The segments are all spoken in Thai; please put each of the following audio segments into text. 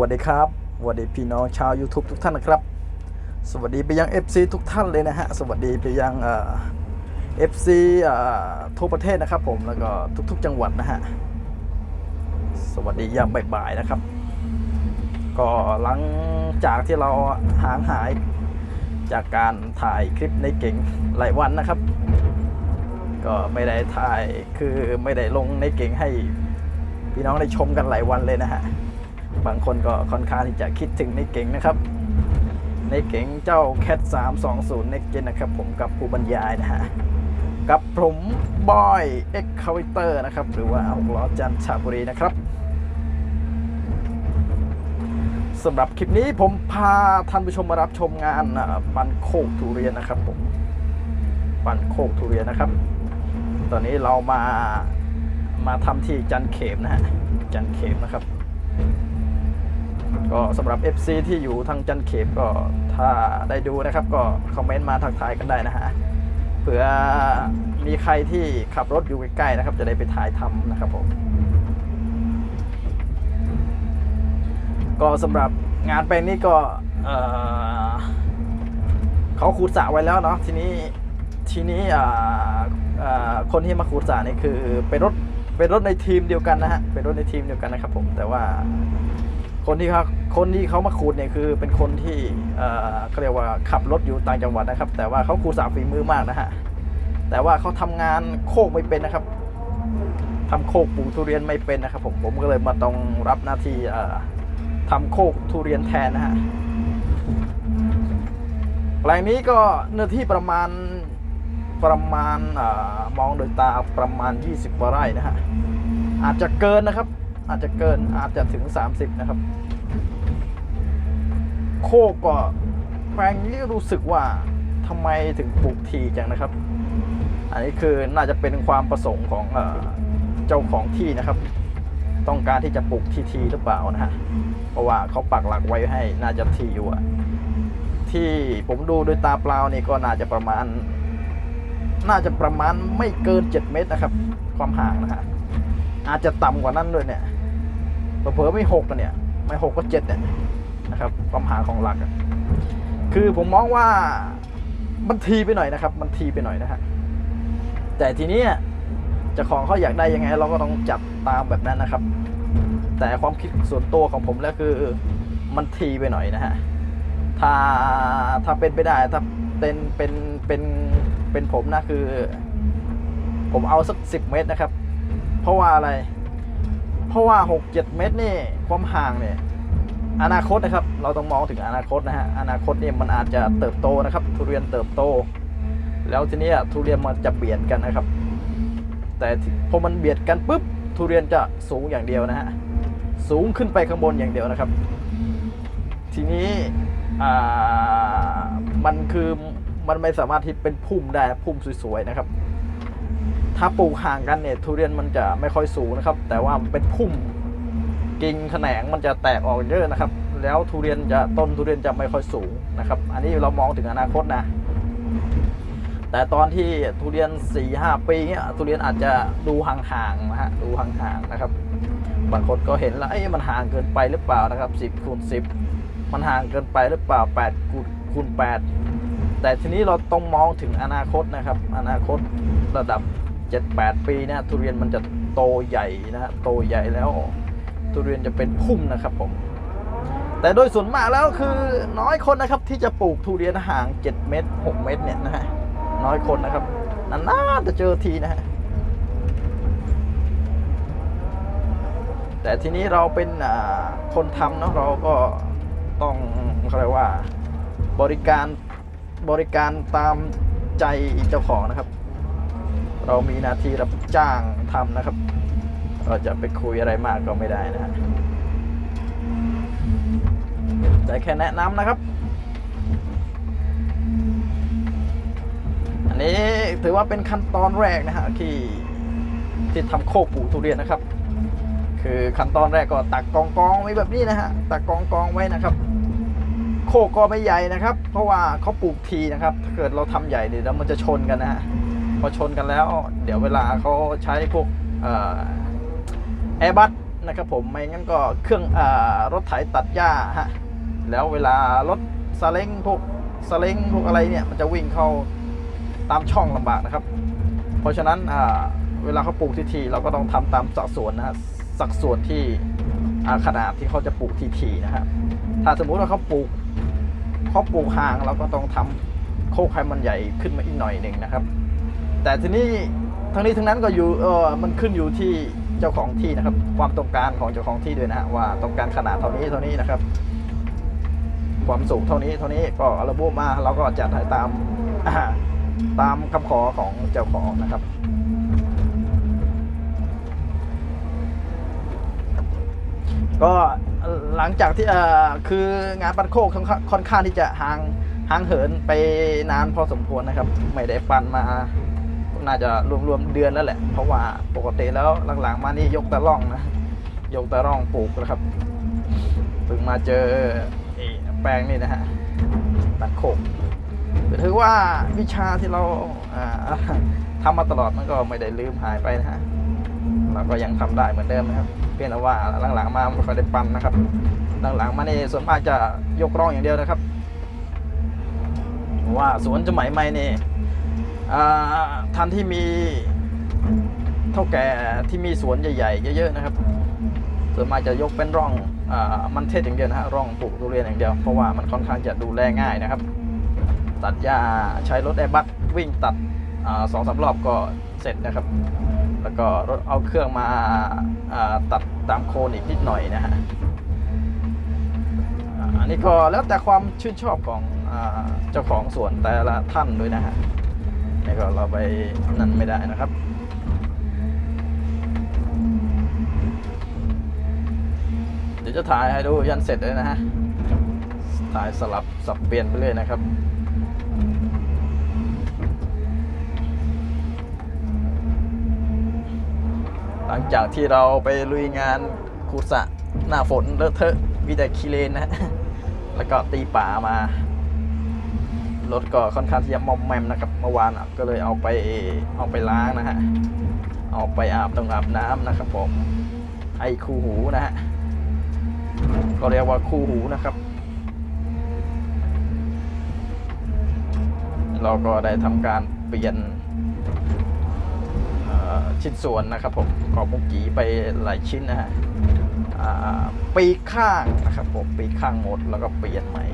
วัสดีครับสวัสดีพี่น้องชาว YouTube ทุกท่านนะครับ สวัสดีไปยัง FC ทุกท่านเลยนะฮะ สวัสดีไปยังเอ่อ FC เอ่อทั่วประเทศนะครับผมแล้วก็ทุกๆจังหวัดนะฮะ สวัสดียามบ่ายๆนะครับ ก็หลังจากที่เราห่างหายจากการถ่ายคลิปในเก่งหลายวันนะครับ ก็ไม่ได้ถ่ายคือไม่ได้ลงในเก่งให้พี่น้องได้ชมกันหลายวันเลยนะฮะ บางคนก็ค่อนข้างที่จะคิดถึงในเก่งนะครับ ในเก่งเจ้า Cat 320 Next Gen นะครับ ผมกับผู้บรรยายนะฮะกับผมบอยเอ็กคาวิเตอร์นะครับ หรือว่าเอาล้อจันทชาบุรีนะครับสำหรับคลิปนี้ผมพาท่านผู้ชมมารับชมงานอ่าปันโคกทุเรียนนะครับผมปันโคกทุเรียนนะครับ ตอนนี้เรามามาทำที่จันเขมนะฮะจันเขมนะครับ ก็สำหรับ FC ที่อยู่ทางจันเขมก็ถ้าได้ดูนะครับก็คอมเมนต์มาทักทายกันได้นะฮะเผื่อมีใครที่ขับรถอยู่ใกล้ๆนะครับ จะได้ไปถ่ายทำนะครับผมก็สำหรับงานแปลงนี้ก็เขาขูดสระไว้แล้วเนาะทีนี้ทีนี้คนที่มาขูดสระนี่คือเป็นรถเป็นรถในทีมเดียวกันนะฮะเป็นรถในทีมเดียวกันนะครับผมแต่ว่า คนที่เขาคนที่เขามาขูดเนี่ยคือเป็นคนที่เอ่อเขาเรียกว่าขับรถอยู่ต่างจังหวัดนะครับ แต่ว่าเขาขูดสาฝีมือมากนะฮะแต่ว่าเขาทำงานโคกไม่เป็นนะครับทำโคกปลูกทุเรียนไม่เป็นนะครับ ผมผมก็เลยมาต้องรับหน้าที่เอ่อทำโคกทุเรียนแทนนะฮะแปลงนี้ก็เนื้อที่ประมาณประมาณอมองโดยตาประมาณ 20กว่าไร่นะฮะอาจจะเกินนะครับ อาจจะเกินอาจจะถึง 30 นะครับ โคก็แปลงนี้รู้สึกว่าทำไมถึงปลูกทีจังนะครับ อันนี้คือน่าจะเป็นความประสงค์ของเออเจ้าของที่นะครับ ต้องการที่จะปลูกทีทีหรือเปล่านะฮะเพราะว่าเขาปักหลักไว้ให้น่าจะทีอยู่อะที่ผมดูด้วยตาเปล่านี่ก็น่าจะประมาณ น่าจะประมาณไม่เกิน 7 เมตรนะครับ ความห่างนะฮะอาจจะต่ำกว่านั้นด้วยเนี่ย เผลอไม่หกกันเนี่ย ไม่หกก็เจ็ดเนี่ยนะครับความหาของหลัก คือผมมองว่ามันทีไปหน่อยนะครับ มันทีไปหน่อยนะฮะแต่ทีนี้จ้าของเขาอยากได้ยังไง เราก็ต้องจัดตามแบบนั้นนะครับ แต่ความคิดส่วนตัวของผมแล้วคือมันทีไปหน่อยนะฮะถ้าถ้าเป็นไปได้ถ้าเป็นเป็นเป็นเป็นผมนะคือ ผมเอาสักสิบเมตรนะครับ เพราะว่าอะไร เพราะว่า 6 7 เมตรนี่ความห่างเนี่ยอนาคตนะครับ เราต้องมองถึงอนาคตนะฮะอนาคตเนี่ยมันอาจจะเติบโตนะครับ ทุเรียนเติบโต แล้วทีนี้ทุเรียนมันจะเบียดกันนะครับ แต่พอมันเบียดกันปุ๊บทุเรียนจะสูงอย่างเดียวนะฮะสูงขึ้นไปข้างบนอย่างเดียวนะครับ ทีนี้มันคือมันไม่สามารถที่เป็นพุ่มได้พุ่มสวยๆนะครับ ถ้าปลูกห่างกันเนี่ยทุเรียนมันจะไม่ค่อยสูงนะครับ แต่ว่ามันเป็นพุ่มกิ่งแขนงมันจะแตกออกเยอะนะครับ แล้วทุเรียนจะต้นทุเรียนจะไม่ค่อยสูงนะครับ อันนี้เรามองถึงอนาคตนะ แต่ตอนที่ทุเรียน4ี่ห้าปีเงี้ยทุเรียนอาจจะดูห่างๆนะฮะดูห่างๆนะครับ บางคนก็เห็นแล้วเอ้มันห่างเกินไปหรือเปล่านะครับ 10คูณ10 มันห่างเกินไปหรือเปล่า8คูณคูณ8แต่ทีนี้เราต้องมองถึงอนาคตนะครับ อนาคตระดับ 7-8 ปีนะทุเรียนมันจะโตใหญ่นะโตใหญ่แล้ว ทุเรียนจะเป็นพุ่มนะครับผม แต่โดยส่วนมากแล้วคือน้อยคนนะครับที่จะปลูกทุเรียนห่าง 7 เมตร 6 เมตรเนี่ยนะฮะน้อยคนนะครับนานๆจะเจอทีนะฮะแต่ทีนี้เราเป็นคนทำเนาะเราก็ต้องเขาเรียกว่าบริการบริการตามใจเจ้าของนะครับ เรามีหน้าที่รับจ้างทำนะครับ เราจะไปคุยอะไรมากก็ไม่ได้นะฮะแต่แค่แนะนำนะครับ อันนี้ถือว่าเป็นขั้นตอนแรกนะฮะที่ที่ทำโคกปูทุเรียนนะครับ คือขั้นตอนแรกก็ตักกองกองไว้แบบนี้นะฮะตักกองกองไว้นะครับ โคกก็ไม่ใหญ่นะครับ เพราะว่าเขาปลูกทีนะครับถ้าเกิดเราทำใหญ่เนี่ยแล้วมันจะชนกันนะฮะ พอชนกันแล้ว เดี๋ยวเวลาเขาใช้พวกแอร์บัสนะครับผมไม่งั้นก็เครื่องอรถไถตัดหญ้าฮะแล้วเวลารถซาเล้งพวกซาเล้งพวกอะไรเนี่ยมันจะวิ่งเข้าตามช่องลำบากนะครับ เพราะฉะนั้นเวลาเขาปลูกทีทีเราก็ต้องทำตามสัดส่วนนะฮะสัดส่วนที่ขนาดที่เขาจะปลูกทีทีนะครับถ้าสมมุติว่าเขาปลูกเขาปลูกห่างเราก็ต้องทำโคกให้มันใหญ่ขึ้นมาอีกหน่อยหนึ่งนะครับ แต่ทีนี้ทั้งนี้ทั้งนั้นก็อยู่เออมันขึ้นอยู่ที่เจ้าของที่นะครับ ความต้องการของเจ้าของที่ด้วยนะฮะว่าต้องการขนาดเท่านี้เท่านี้นะครับ ความสูงเท่านี้เท่านี้ก็ระบุมาเราก็จัดให้ตามตามคำขอของเจ้าของนะครับก็หลังจากที่เอ่อคืองานปันโคกค่อนข้างที่จะห่างห่างเหินไปนานพอสมควรนะครับ ไม่ได้ปันมา น่าจะรวมๆเดือนแล้วแหละ เพราะว่าปกติแล้วหลังๆ มานี่ยกตะล่องนะ ยกตะล่องปลูกนะครับเพิ่งมาเจอไอ้แปลงนี่นะฮะปันโคกถือว่าวิชาที่เราทำมาตลอดมันก็ไม่ได้ลืมหายไปนะฮะเราก็ยังทำได้เหมือนเดิมนะครับ เพียงแต่ว่าหลังๆมาไม่ค่อยได้ปั่นนะครับ หลังๆมานี่ส่วนมากจะยกร่องอย่างเดียวนะครับว่าสวนสมัยใหม่นี่ ท่านที่มีเท่าแก่ที่มีสวนใหญ่ๆเยอะๆนะครับส่วนมากจะยกเป็นร่องอมันเทศอย่างเดียวนะฮะร่องปลูกทุเรียนอย่างเดียวเพราะว่ามันค่อนข้างจะดูแลง่ายนะครับ ตัดหญ้าใช้รถแอร์บัสวิ่งตัดสองสามรอบก็เสร็จนะครับ แล้วก็รถเอาเครื่องมาตัดตามโคนอีกนิดหน่อยนะฮะอันนี้ก็แล้วแต่ความชื่นชอบของเจ้าของสวนแต่ละท่านด้วยนะฮะ นี่ก็เราไปนั่นไม่ได้นะครับเดี๋ยวจะถ่ายให้ดูยันเสร็จเลยนะฮะถ่ายสลับสับเปลี่ยนไปเรื่อยนะครับหลังจากที่เราไปลุยงานขุสะหน้าฝนเลอะเทอะมีแต่คีเลนนะ แล้วก็ตีป่ามา รถก็ค่อนข้างที่จะมอมแมมนะครับเมื่อวานก็เลยเอาไปเอาไปล้างนะฮะเอาไปอาบต้องอาบน้ำนะครับผมไอ้คูหูนะฮะก็เรียกว่าคู่หูนะครับเราก็ได้ทำการเปลี่ยนชิ้นส่วนนะครับผมกอบมุกีไปหลายชิ้นนะฮะปีข้างนะครับผมปีข้างหมดแล้วก็เปลี่ยนใหม่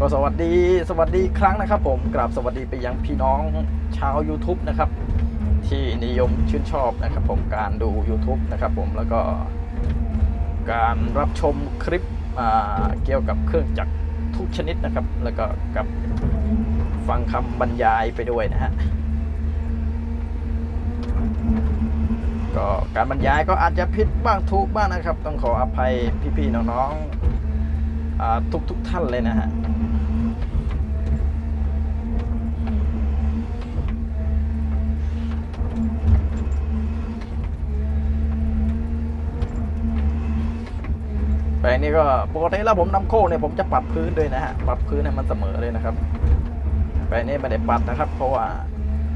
ก็สวัสดีสวัสดีครั้งนะครับ ผมกราบสวัสดีไปยังพี่น้องชาว YouTube นะครับ ที่นิยมชื่นชอบนะครับ ผมการดู YouTube นะครับ ผมแล้วก็การรับชมคลิปเกี่ยวกับเครื่องจักรทุกชนิดนะครับ แล้วก็กับฟังคำบรรยายไปด้วยนะฮะก็การบรรยายก็อาจจะผิดบ้างถูกบ้างนะครับ ต้องขออภัยพี่ๆน้องๆ อ่าทุกท่านเลยนะฮะแปลงนี้ก็ปกติแล้วผมนำโค้งเนี่ยผมจะปรับพื้นด้วยนะฮะปรับพื้นให้มันเสมอเลยนะครับแปลงนี้ไม่ได้ปัดนะครับ เพราะว่า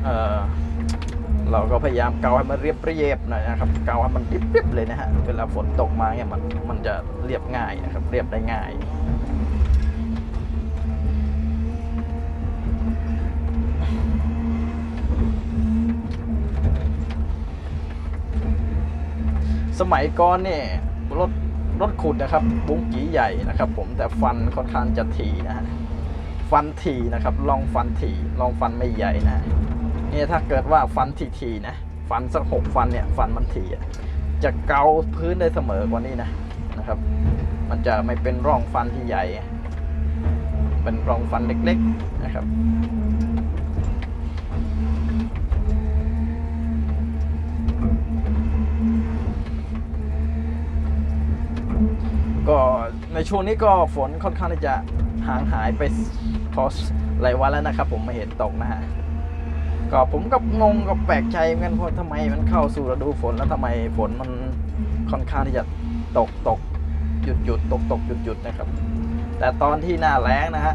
เออ เราก็พยายามเกาให้มันเรียบเรียบหน่อยนะครับ เกาให้มันเรียบๆเลยนะฮะ เวลาฝนตกมาเนี่ยมันมันจะเรียบง่ายนะครับ เรียบได้ง่ายสมัยก่อนเนี่ยรถรถขุดนะครับ บุ้งกีใหญ่นะครับ ผมแต่ฟันค่อนข้างจะถี่นะฮะฟันถี่นะครับลองฟันถี่ลองฟันไม่ใหญ่นะ เนี่ยถ้าเกิดว่าฟันถี่ๆนะ ฟันสักหกฟันเนี่ย ฟันมันถี่อะจะเกาพื้นได้เสมอกว่านี้นะนะครับ มันจะไม่เป็นร่องฟันที่ใหญ่ เป็นร่องฟันเล็กๆนะครับก็ในช่วงนี้ก็ฝนค่อนข้างที่จะห่างหายไปพอหลายวันแล้วนะครับ ผมไม่เห็นตกนะฮะ ก็ผมก็งงกับแปลกใจเหมือนกันเพราะทำไมมันเข้าสู่ฤดูฝนแล้วทำไมฝนมันค่อนข้างที่จะตกตกหยุดหยุดตกตกหยุดหยุดนะครับ แต่ตอนที่หน้าแล้งนะฮะ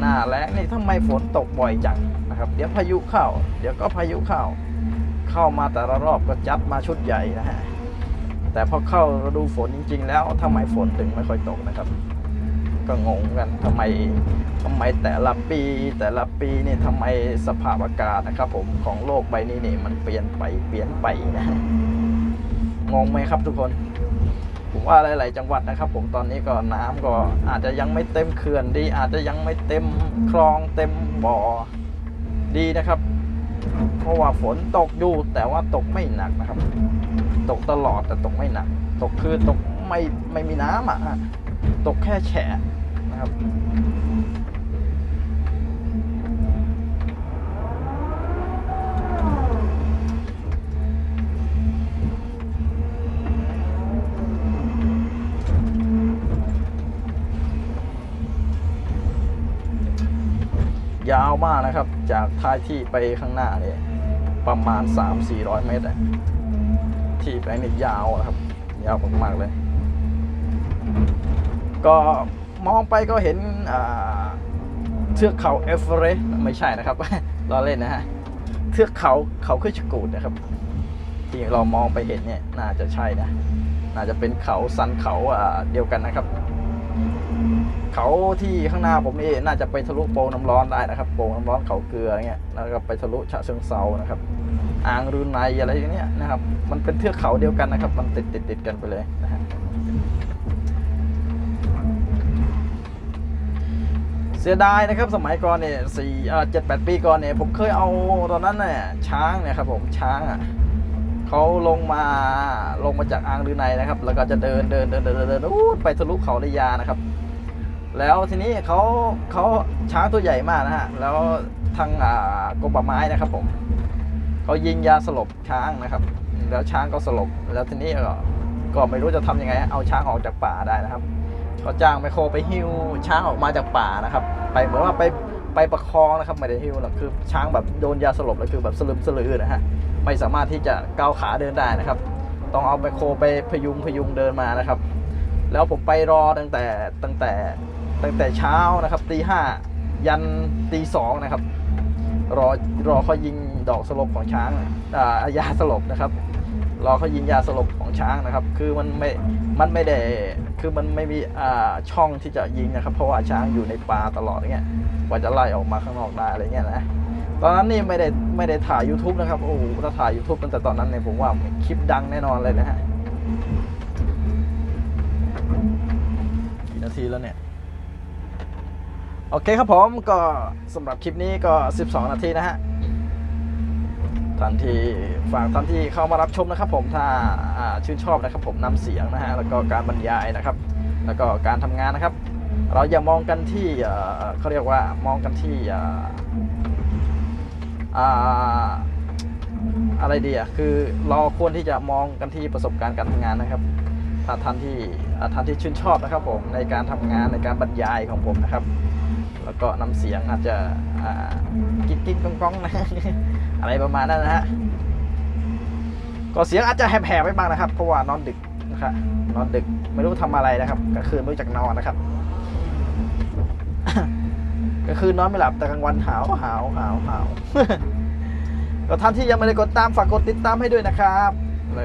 หน้าแล้งนี่ทำไมฝนตกบ่อยจังนะครับ เดี๋ยวพายุเข้า เดี๋ยวก็พายุเข้า เข้ามาแต่ละรอบก็จัดมาชุดใหญ่นะฮะแต่พอเข้าฤดูฝนจริง ๆ แล้วทำไมฝนถึงไม่ค่อยตกนะครับ ก็งงกันทำไมทำไมแต่ละปีแต่ละปีนี่ทำไมสภาพอากาศนะครับ ผมของโลกใบนี้นี่มันเปลี่ยนไปเปลี่ยนไปนะงงไหมครับทุกคนผมว่าหลาย ๆ จังหวัดนะครับ ผมตอนนี้ก็น้ำก็อาจจะยังไม่เต็มเขื่อนดี อาจจะยังไม่เต็มคลองเต็มบ่อดีนะครับ เพราะว่าฝนตกอยู่แต่ว่าตกไม่หนักนะครับ ตกตลอดแต่ตกไม่หนัก ตกคือตกไม่ไม่มีน้ำอะ ตกแค่แฉะนะครับยาวมากนะครับ จากท้ายที่ไปข้างหน้าเนี่ยประมาณ 3-400 เมตรที่ไปนี่ยาวนะครับ ยาวมากๆเลย ก็มองไปก็เห็นเทือกเขาเอเวอเรสต์ไม่ใช่นะครับล้อเล่นนะฮะเทือกเขาเขาขึ้นชกูดนะครับ ที่เรามองไปเห็นเนี่ยน่าจะใช่นะ น่าจะเป็นเขาสันเขาเดียวกันนะครับ เขาที่ข้างหน้าผมนี่น่าจะไปทะลุโป่งน้ำร้อนได้นะครับโป่งน้ำร้อนเขาเกลือเงี้ยแล้วก็ไปทะลุฉะเชิงเซานะครับ อ่างรืนไนอะไรอย่างเงี้ยนะครับ มันเป็นเทือกเขาเดียวกันนะครับ มันติดติดติดกันไปเลยนะฮะ เสียดายนะครับสมัยก่อนเนี่ยสี่เจ็ดแปดปีก่อนเนี่ยผมเคยเอาตอนนั้นเนี่ยช้างเนี่ยครับผมช้างอะเขาลงมาลงมาจากอ่างรืนไนนะครับ แล้วก็จะเดินเดินเดินเดินเดินเดินอู้ไปทะลุเขาระยานะครับ แล้วทีนี้เขาเขาช้างตัวใหญ่มากนะฮะแล้วทางอ่ากรมป่าไม้นะครับผมเขายิงยาสลบช้างนะครับ แล้วช้างก็สลบแล้วทีนี้ก็ก็ไม่รู้จะทำยังไง เอาช้างออกจากป่าได้นะครับ เขาจ้างไมโครไปหิ้วช้างออกมาจากป่านะครับ ไปเหมือนว่าไปไปประคองนะครับไม่ได้หิ้วหรอกคือช้างแบบโดนยาสลบแล้วคือแบบสลึมสลือนะฮะไม่สามารถที่จะก้าวขาเดินได้นะครับ ต้องเอาไมโครไปพยุงพยุงเดินมานะครับ แล้วผมไปรอตั้งแต่ตั้งแต่ตั้งแต่เช้านะครับตีห้ายันตีสองนะครับ รอรอเขายิงดอกสลบของช้างอ่ายาสลบนะครับรอ เขายิงยาสลบของช้างนะครับ คือมันไม่ มันไม่ได้ คือมันไม่มีอ่าช่องที่จะยิงนะครับ เพราะว่าช้างอยู่ในป่าตลอดอย่างเงี้ย กว่าจะไล่ออกมาข้างนอกได้อะไรเงี้ยนะ ตอนนั้นนี่ไม่ได้ไม่ได้ถ่าย YouTube นะครับ โอ้โหถ้าถ่าย YouTube ตั้งแต่ตอนนั้นเนี่ยผมว่าคลิปดังแน่นอนเลยนะฮะ กี่นาทีแล้วเนี่ยโอเคครับผมก็สำหรับคลิปนี้ก็ 12 นาทีนะฮะ ท่านที่ฝากท่านที่เข้ามารับชมนะครับ ผมถ้าชื่นชอบนะครับ ผมนำเสียงนะฮะแล้วก็การบรรยายนะครับ แล้วก็การทำงานนะครับ เราอย่ามองกันที่เขาเรียกว่ามองกันที่อะไรดีอะคือเราควรที่จะมองกันที่ประสบการณ์การทำงานนะครับถ้าท่านที่ท่านที่ชื่นชอบนะครับ ผมในการทำงานในการบรรยายของผมนะครับ แล้วก็น้ำเสียงอาจจะกิ๊กกิ๊กก้องก้องนะ อะไรประมาณนั้นนะฮะก็เสียงอาจจะแหบๆไปบ้างนะครับเพราะว่านอนดึกนะครับนอนดึกไม่รู้ทำอะไรนะครับกลางคืนไม่รู้จักนอนนะครับกลางคืนนอนไม่หลับแต่กลางวันหาวหาวหาวหาวก็ท่านที่ยังไม่ได้กดตามฝากกดติดตามให้ด้วยนะครับ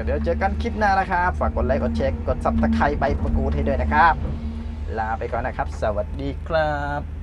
เดี๋ยวเจอกันคลิปหน้านะครับ ฝากกดไลค์กดแชร์กดซับสไครต์ใบประกูให้ด้วยนะครับ ลาไปก่อนนะครับ สวัสดีครับ